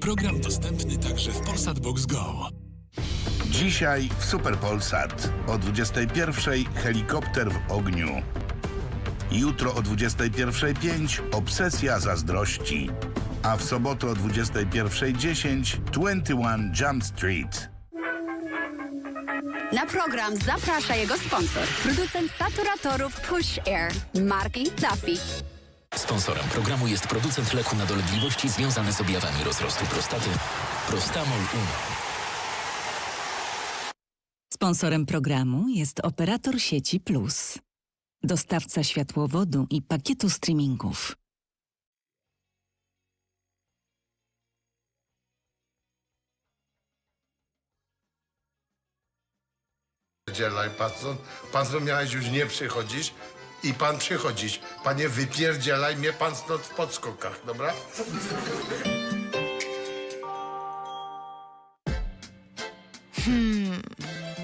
Program dostępny także w Polsat Box Go. Dzisiaj w Super Polsat o 21.00 helikopter w ogniu. Jutro o 21.05 obsesja zazdrości. A w sobotę o 21.10 21 Jump Street. Na program zaprasza jego sponsor, producent saturatorów Push Air, marki Duffy. Sponsorem programu jest producent leku na dolegliwości związane z objawami rozrostu prostaty Prostamol Uno. Sponsorem programu jest operator sieci Plus, dostawca światłowodu i pakietu streamingów. Wypierdzielaj pan. Pan miałeś już nie przychodzić i pan przychodzić. Panie, wypierdzielaj mnie pan stąd w podskokach, dobra?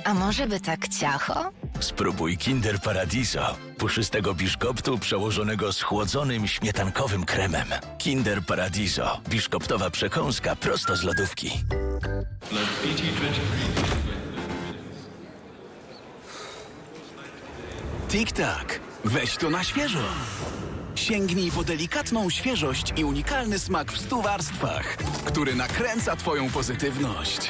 A może by tak ciacho? Spróbuj Kinder Paradiso, puszystego biszkoptu przełożonego schłodzonym śmietankowym kremem. Kinder Paradiso, biszkoptowa przekąska prosto z lodówki. Tik-tak, weź to na świeżo. Sięgnij po delikatną świeżość i unikalny smak w stu warstwach, który nakręca Twoją pozytywność.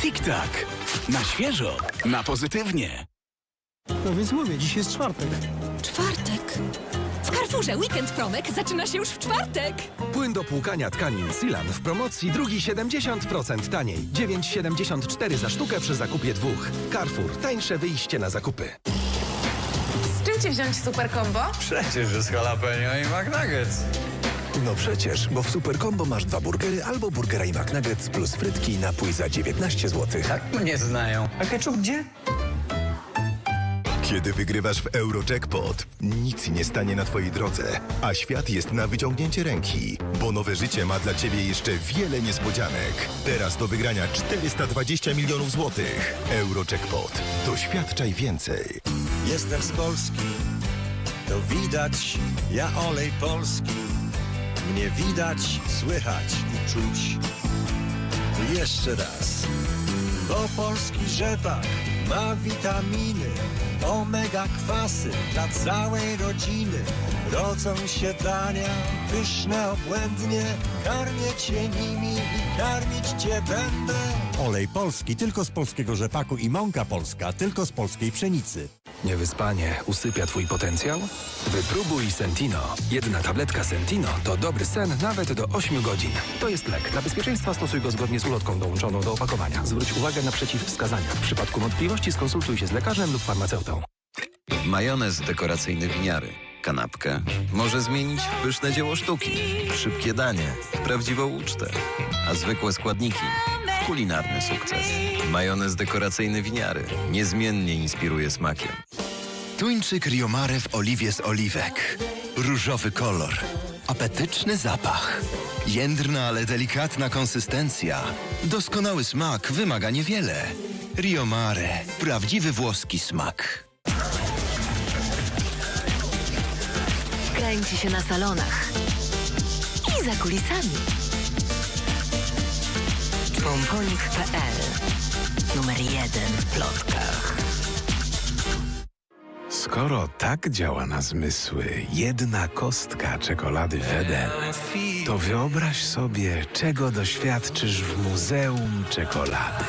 Tik-tak, na świeżo, na pozytywnie. No więc mówię, dziś jest czwartek. Czwartek. Carrefourze Weekend Promek zaczyna się już w czwartek. Płyn do płukania tkanin Silan w promocji drugi 70% taniej. 9,74 za sztukę przy zakupie dwóch. Carrefour. Tańsze wyjście na zakupy. Z czym cię wziąć super combo? Przecież z jalapeno i McNuggets. No przecież, bo w Super Combo masz dwa burgery albo burgera i McNuggets plus frytki i napój za 19 zł. Mnie znają. A ketchup gdzie? Kiedy wygrywasz w Eurojackpot, nic nie stanie na Twojej drodze, a świat jest na wyciągnięcie ręki, bo nowe życie ma dla Ciebie jeszcze wiele niespodzianek. Teraz do wygrania 420 milionów złotych. Eurojackpot. Doświadczaj więcej. Jestem z Polski, to widać, ja olej polski. Mnie widać, słychać i czuć. Jeszcze raz, bo polski rzepak ma witaminy, omega kwasy dla całej rodziny. Rodzą się dania pyszne obłędnie, karmię cię nimi i karmić cię będę. Olej polski tylko z polskiego rzepaku i mąka polska tylko z polskiej pszenicy. Niewyspanie usypia twój potencjał? Wypróbuj Sentino. Jedna tabletka Sentino to dobry sen nawet do 8 godzin. To jest lek. Dla bezpieczeństwa stosuj go zgodnie z ulotką dołączoną do opakowania. Zwróć uwagę na przeciwwskazania. W przypadku wątpliwości skonsultuj się z lekarzem lub farmaceutą. Majonez dekoracyjny winiary. Kanapkę może zmienić w pyszne dzieło sztuki. Szybkie danie prawdziwą ucztę. A zwykłe składniki w kulinarny sukces. Majonez dekoracyjny winiary niezmiennie inspiruje smakiem. Tuńczyk Riomare w oliwie z oliwek. Różowy kolor. Apetyczny zapach. Jędrna, ale delikatna konsystencja. Doskonały smak wymaga niewiele. Riomare. Prawdziwy włoski smak. Kręci się na salonach i za kulisami. Pomponik.pl Numer jeden w plotkach. Skoro tak działa na zmysły jedna kostka czekolady Wedel, to wyobraź sobie, czego doświadczysz w Muzeum Czekolady.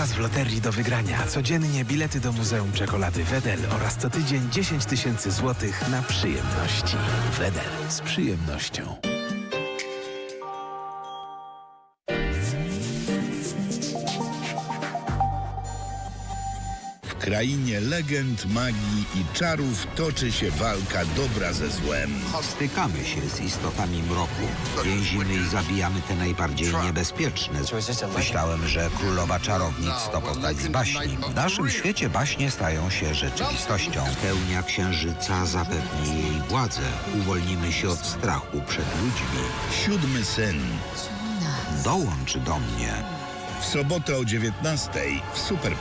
Teraz w loterii do wygrania codziennie bilety do Muzeum Czekolady Wedel oraz co tydzień 10 tysięcy złotych na przyjemności. Wedel z przyjemnością. Krainie legend, magii i czarów toczy się walka dobra ze złem. Stykamy się z istotami mroku. Więzimy i zabijamy te najbardziej niebezpieczne. Myślałem, że królowa czarownic to postać z baśni. W naszym świecie baśnie stają się rzeczywistością. Pełnia księżyca zapewni jej władzę. Uwolnimy się od strachu przed ludźmi. Siódmy syn. Dołącz do mnie. W sobotę o 19 w Super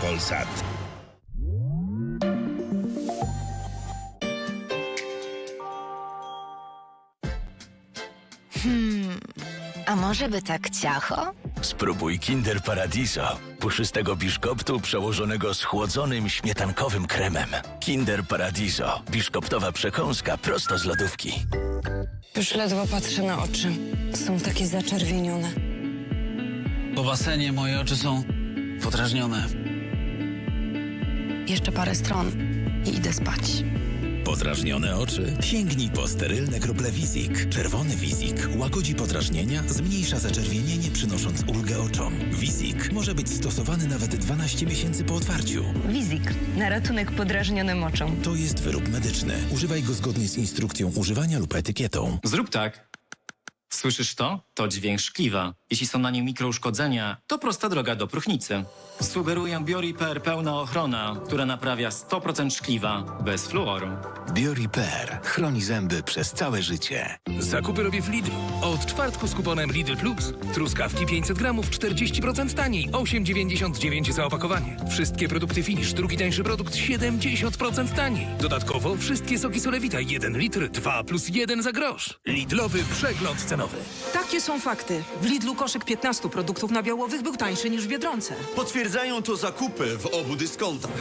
a może by tak ciacho? Spróbuj Kinder Paradiso. Puszystego biszkoptu przełożonego schłodzonym śmietankowym kremem. Kinder Paradiso. Biszkoptowa przekąska prosto z lodówki. Już ledwo patrzę na oczy. Są takie zaczerwienione. Po basenie moje oczy są podrażnione. Jeszcze parę stron i idę spać. Podrażnione oczy? Sięgnij po sterylne krople Wizik. Czerwony Wizik łagodzi podrażnienia, zmniejsza zaczerwienienie, przynosząc ulgę oczom. Wizik może być stosowany nawet 12 miesięcy po otwarciu. Wizik. Na ratunek podrażnionym oczom. To jest wyrób medyczny. Używaj go zgodnie z instrukcją używania lub etykietą. Zrób tak. Słyszysz to? To dźwięk szkliwa. Jeśli są na nim mikrouszkodzenia, to prosta droga do próchnicy. Sugeruję Bioriper pełna ochrona, która naprawia 100% szkliwa bez fluoru. Bioriper chroni zęby przez całe życie. Zakupy robię w Lidlu. Od czwartku z kuponem Lidl Plus. Truskawki 500 gramów 40% taniej, 8,99 za opakowanie. Wszystkie produkty Finish, drugi tańszy produkt 70% taniej. Dodatkowo wszystkie soki Solewita 1 litr, 2 plus 1 za grosz. Lidlowy przegląd cenowy. Takie są fakty. W Lidlu koszyk 15 produktów nabiałowych był tańszy niż w Biedronce. Potwierdzają to zakupy w obu dyskontach.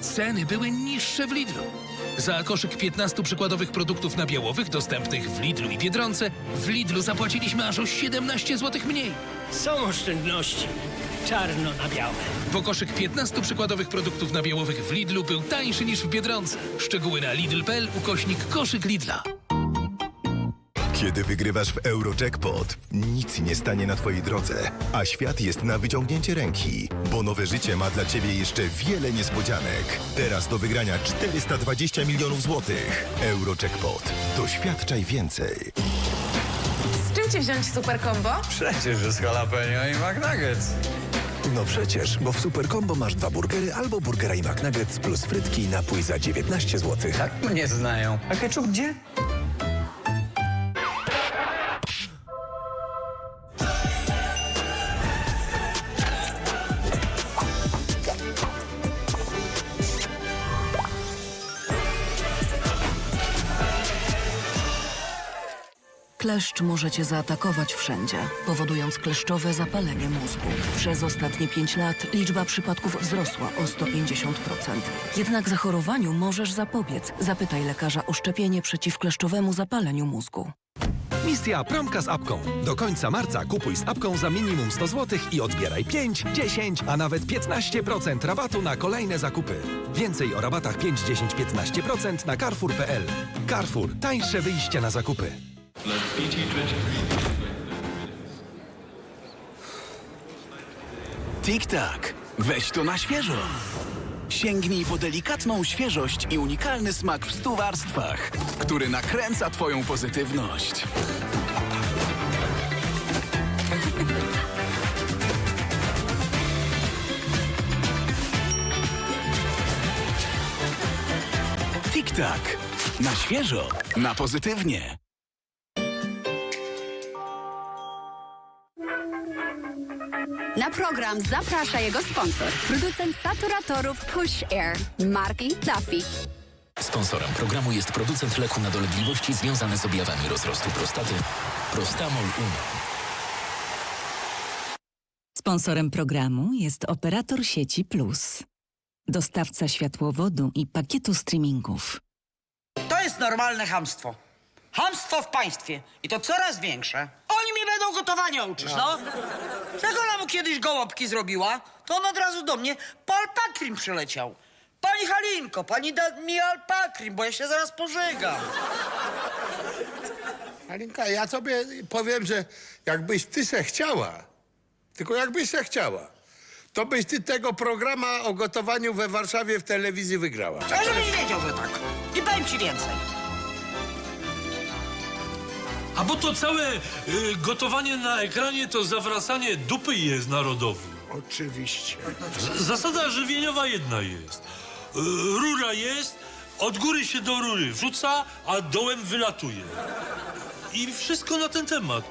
Ceny były niższe w Lidlu. Za koszyk 15 przykładowych produktów nabiałowych dostępnych w Lidlu i Biedronce, w Lidlu zapłaciliśmy aż o 17 zł mniej. Są oszczędności. Czarno na białe. Bo koszyk 15 przykładowych produktów nabiałowych w Lidlu był tańszy niż w Biedronce. Szczegóły na lidl.pl ukośnik koszyk Lidla. Kiedy wygrywasz w Eurojackpot, nic nie stanie na Twojej drodze, a świat jest na wyciągnięcie ręki, bo nowe życie ma dla Ciebie jeszcze wiele niespodzianek. Teraz do wygrania 420 milionów złotych. Eurojackpot. Doświadczaj więcej. Z czym cię wziąć super combo? Przecież z jalapeno i McNuggets. No przecież, bo w Super Combo masz dwa burgery albo burgera i McNuggets plus frytki i napój za 19 zł. Tak mnie znają. A ketchup gdzie? Kleszcz może cię zaatakować wszędzie, powodując kleszczowe zapalenie mózgu. Przez ostatnie 5 lat liczba przypadków wzrosła o 150%. Jednak zachorowaniu możesz zapobiec. Zapytaj lekarza o szczepienie przeciw kleszczowemu zapaleniu mózgu. Misja Promka z apką. Do końca marca kupuj z apką za minimum 100 zł i odbieraj 5, 10, a nawet 15% rabatu na kolejne zakupy. Więcej o rabatach 5, 10, 15% na carrefour.pl. Carrefour. Tańsze wyjście na zakupy. Tik-tak, weź to na świeżo. Sięgnij po delikatną świeżość i unikalny smak w stu warstwach, który nakręca Twoją pozytywność. Tik-tak, na świeżo, na pozytywnie. Na program zaprasza jego sponsor, producent saturatorów Push Air, marki Duffy. Sponsorem programu jest producent leku na dolegliwości związane z objawami rozrostu prostaty Prostamol Uno. Sponsorem programu jest operator sieci Plus. Dostawca światłowodu i pakietu streamingów. To jest normalne hamstwo. Hamstwo w państwie. I to coraz większe. Będą gotowania uczyć, no. Jak ona mu kiedyś gołąbki zrobiła, to on od razu do mnie po alpakrim przyleciał. Pani Halinko, pani da mi alpakrim, bo ja się zaraz pożygam. Halinka, ja tobie powiem, że jakbyś ty se chciała, tylko jakbyś se chciała, to byś ty tego programa o gotowaniu we Warszawie w telewizji wygrała. A żebyś wiedział, że tak. I powiem ci więcej. A bo to całe y, gotowanie na ekranie to zawracanie dupy jest narodowym. Oczywiście. Z- Zasada żywieniowa jedna jest. Y, rura jest, od góry się do rury wrzuca, a dołem wylatuje. I wszystko na ten temat.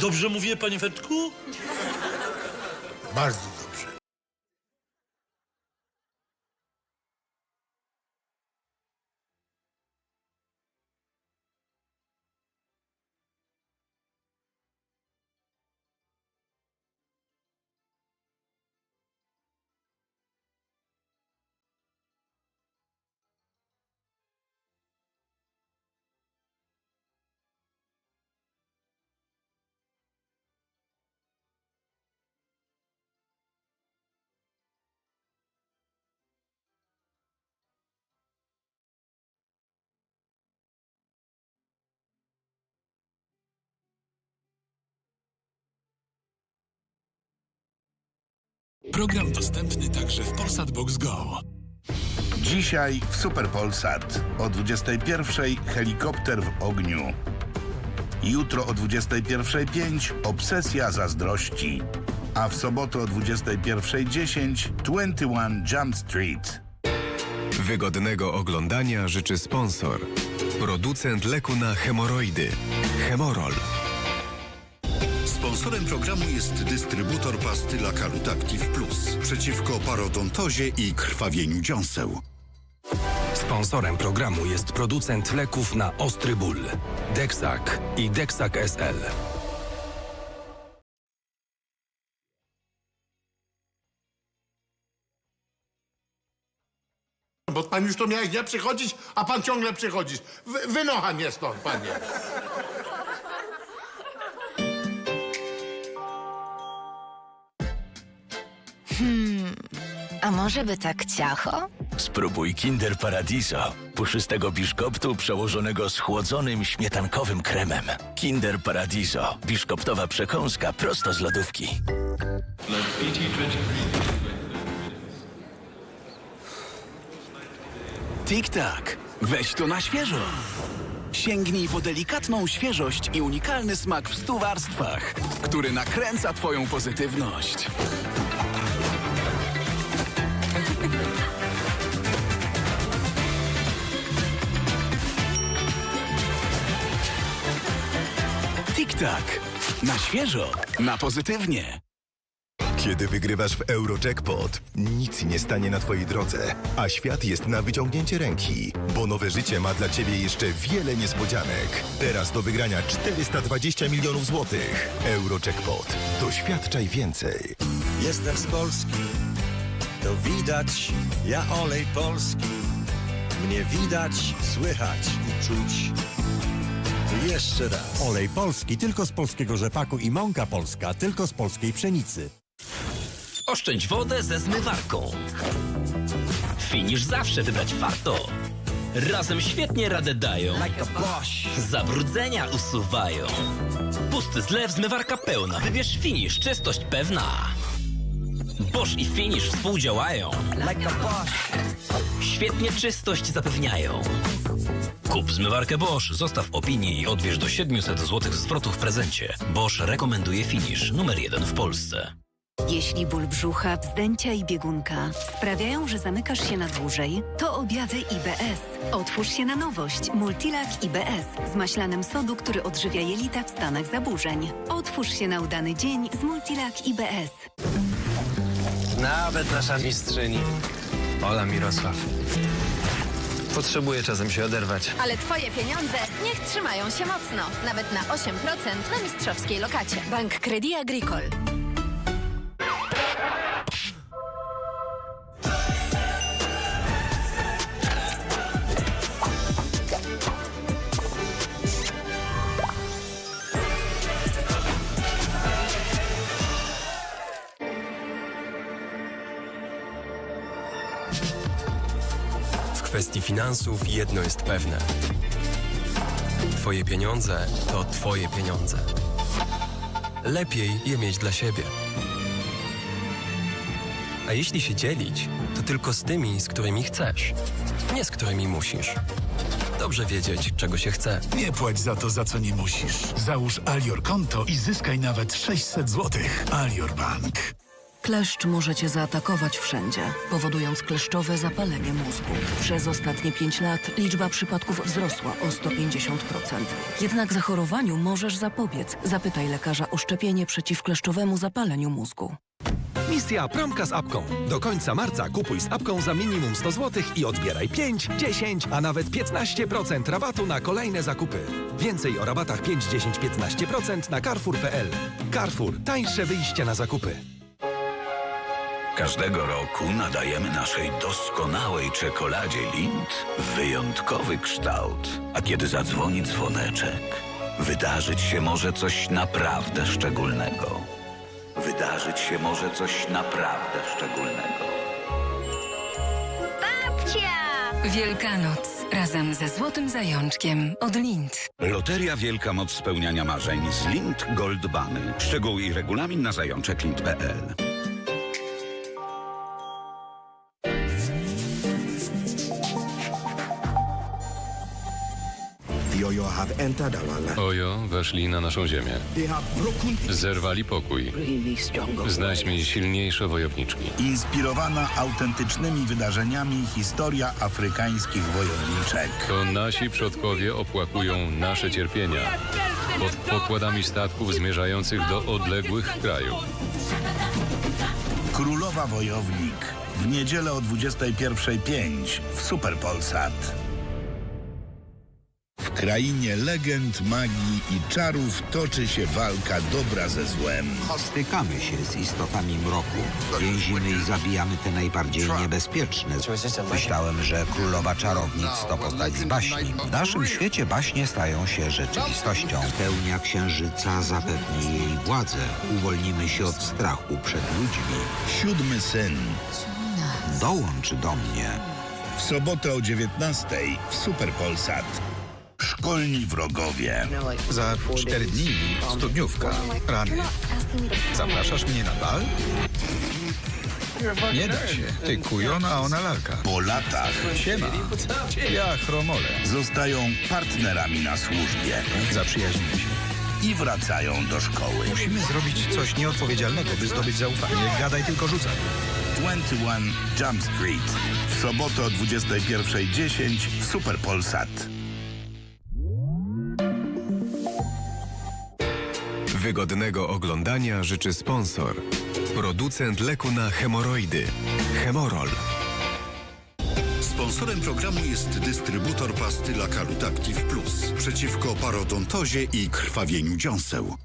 Dobrze mówię, panie Fetku? Bardzo Program dostępny także w Polsat Box Go. Dzisiaj w Super Polsat o 21.00 helikopter w ogniu. Jutro o 21.05 obsesja zazdrości. A w sobotę o 21.10 21 Jump Street. Wygodnego oglądania życzy sponsor. Producent leku na hemoroidy. Hemorol. Sponsorem programu jest dystrybutor pasty La Calut Active Plus przeciwko parodontozie i krwawieniu dziąseł. Sponsorem programu jest producent leków na ostry ból. Dexac i Dexac SL. Bo pan już to miałeś nie przychodzić, a pan ciągle przychodzisz. Wy, wynocha mnie stąd, panie. Hmm, a może by tak ciacho? Spróbuj Kinder Paradiso, puszystego biszkoptu przełożonego schłodzonym śmietankowym kremem. Kinder Paradiso, biszkoptowa przekąska prosto z lodówki. Tik-tak, weź to na świeżo. Sięgnij po delikatną świeżość i unikalny smak w stu warstwach, który nakręca twoją pozytywność. Tik-tak, na świeżo, na pozytywnie. Kiedy wygrywasz w Eurojackpot, nic nie stanie na Twojej drodze, a świat jest na wyciągnięcie ręki, bo nowe życie ma dla Ciebie jeszcze wiele niespodzianek. Teraz do wygrania 420 milionów złotych. Eurojackpot. Doświadczaj więcej. Jestem z Polski, to widać, ja olej polski. Mnie widać, słychać i czuć. Jeszcze raz. Olej polski tylko z polskiego rzepaku i mąka polska tylko z polskiej pszenicy. Oszczędź wodę ze zmywarką. Finisz zawsze wybrać warto. Razem świetnie radę dają. Zabrudzenia usuwają. Pusty zlew, zmywarka pełna. Wybierz Finisz, czystość pewna. Bosch i Finisz współdziałają. Świetnie czystość zapewniają. Kup zmywarkę Bosch, zostaw opinię i odbierz do 700 zł zwrotu w prezencie. Bosch rekomenduje Finisz, numer jeden w Polsce. Jeśli ból brzucha, wzdęcia i biegunka sprawiają, że zamykasz się na dłużej, to objawy IBS. Otwórz się na nowość Multilak IBS z maślanem sodu, który odżywia jelita w stanach zaburzeń. Otwórz się na udany dzień z Multilak IBS. Nawet nasza mistrzyni. Ola Mirosław. Potrzebuje czasem się oderwać. Ale twoje pieniądze niech trzymają się mocno. Nawet na 8% na mistrzowskiej lokacie. Bank Credit Agricole. Kwestii finansów jedno jest pewne. Twoje pieniądze to Twoje pieniądze. Lepiej je mieć dla siebie. A jeśli się dzielić, to tylko z tymi, z którymi chcesz. Nie z którymi musisz. Dobrze wiedzieć, czego się chce. Nie płać za to, za co nie musisz. Załóż Alior konto i zyskaj nawet 600 zł. Alior Bank. Kleszcz może cię zaatakować wszędzie, powodując kleszczowe zapalenie mózgu. Przez ostatnie 5 lat liczba przypadków wzrosła o 150%. Jednak zachorowaniu możesz zapobiec. Zapytaj lekarza o szczepienie przeciw kleszczowemu zapaleniu mózgu. Misja Promka z apką. Do końca marca kupuj z apką za minimum 100 zł i odbieraj 5, 10, a nawet 15% rabatu na kolejne zakupy. Więcej o rabatach 5, 10, 15% na carrefour.pl. Carrefour. Tańsze wyjście na zakupy. Każdego roku nadajemy naszej doskonałej czekoladzie Lind wyjątkowy kształt. A kiedy zadzwoni dzwoneczek, wydarzyć się może coś naprawdę szczególnego. Wydarzyć się może coś naprawdę szczególnego. Wielkanoc razem ze Złotym Zajączkiem od Lind. Loteria Wielka Moc Spełniania Marzeń z Lind Gold Bany. Szczegóły i regulamin na zajączeklind.pl Ojo weszli na naszą ziemię. Zerwali pokój. Znajdźmy silniejsze wojowniczki. Inspirowana autentycznymi wydarzeniami historia afrykańskich wojowniczek. To nasi przodkowie opłakują nasze cierpienia pod pokładami statków zmierzających do odległych krajów. Królowa Wojownik. W niedzielę o 21.05 w Superpolsat. W krainie legend, magii i czarów toczy się walka dobra ze złem. Stykamy się z istotami mroku. Więzimy i zabijamy te najbardziej niebezpieczne. Myślałem, że królowa czarownic to postać z baśni. W naszym świecie baśnie stają się rzeczywistością. Pełnia księżyca zapewni jej władzę. Uwolnimy się od strachu przed ludźmi. Siódmy syn. Dołącz do mnie. W sobotę o 19.00 w Superpolsat. Szkolni wrogowie. Za cztery dni studniówka. Rany. Zapraszasz mnie na bal? Nie da się. Ty kujon, a ona lalka. Po latach Siema. Ja chromole. zostają partnerami na służbie Zaprzyjaźnimy się. i wracają do szkoły. Musimy zrobić coś nieodpowiedzialnego, by zdobyć zaufanie. Gadaj tylko rzucaj. 21 Jump Street. W sobotę o 21.10 w Superpolsat. Wygodnego oglądania życzy sponsor. Producent leku na hemoroidy. Hemorol. Sponsorem programu jest dystrybutor pasty Lakalut Active Plus przeciwko parodontozie i krwawieniu dziąseł.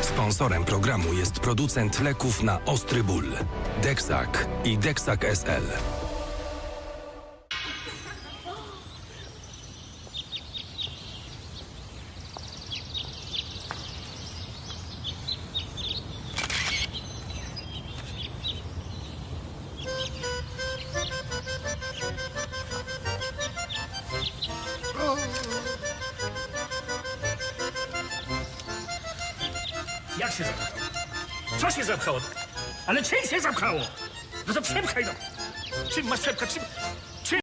Sponsorem programu jest producent leków na ostry ból. Dexac i Dexac SL.